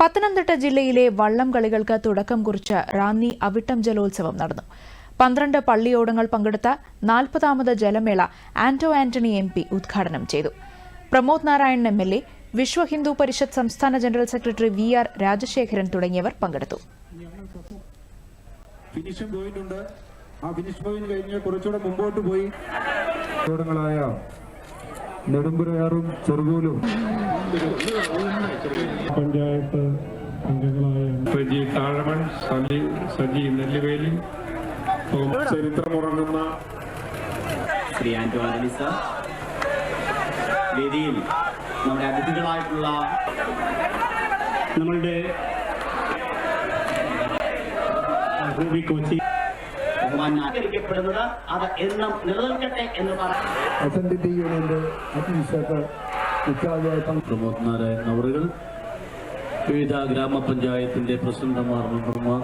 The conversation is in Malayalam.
പത്തനംതിട്ട ജില്ലയിലെ വള്ളം കളികൾക്ക് തുടക്കം കുറിച്ച് റാന്നി അവിട്ടം ജലോത്സവം നടന്നു. പന്ത്രണ്ട് പള്ളിയോടങ്ങൾ പങ്കെടുത്ത നാൽപ്പതാമത് ജലമേള ആന്റോ ആന്റണി എം പി ഉദ്ഘാടനം ചെയ്തു. Pramod Narayanan M L A Vishwa Hindu Parishad സംസ്ഥാന general secretary V R Rajasekharan തുടങ്ങിയവർ പങ്കെടുത്തു. ഫിനിഷിംഗ് പോയിന്റ് ഉണ്ട്. ആ ഫിനിഷ് പോയിന്റ് കഴിഞ്ഞ് കുറച്ചുകൂടെ മുമ്പോട്ട് പോയി. നെടുമ്പുരയാറും ചെറുതൂലും പഞ്ചായത്ത് അംഗങ്ങളായ സജി താഴമൺ സജി സജി നെല്ലുവേലി ചരിത്രമുറങ്ങുന്ന ശ്രീ ആന്റോ ആന്റണി സർ. വേദിയിൽ നമ്മുടെ അതിഥികളായിട്ടുള്ള നമ്മളുടെ റൂബി കോച്ചി. ബഹുമാനാകരിക്കപ്പെടുന്നത് അത് എന്നും നിലനിൽക്കട്ടെ എന്ന് പറഞ്ഞു എസ് എൻ ഡി യൂണിയന്റെ അഡ്മിനിസ്ട്രേറ്റർ പ്രമോദ് അവറുകൾ വിവിധ ഗ്രാമപഞ്ചായത്തിന്റെ പ്രസിഡന്റുമാർ മെമ്പർമാർ.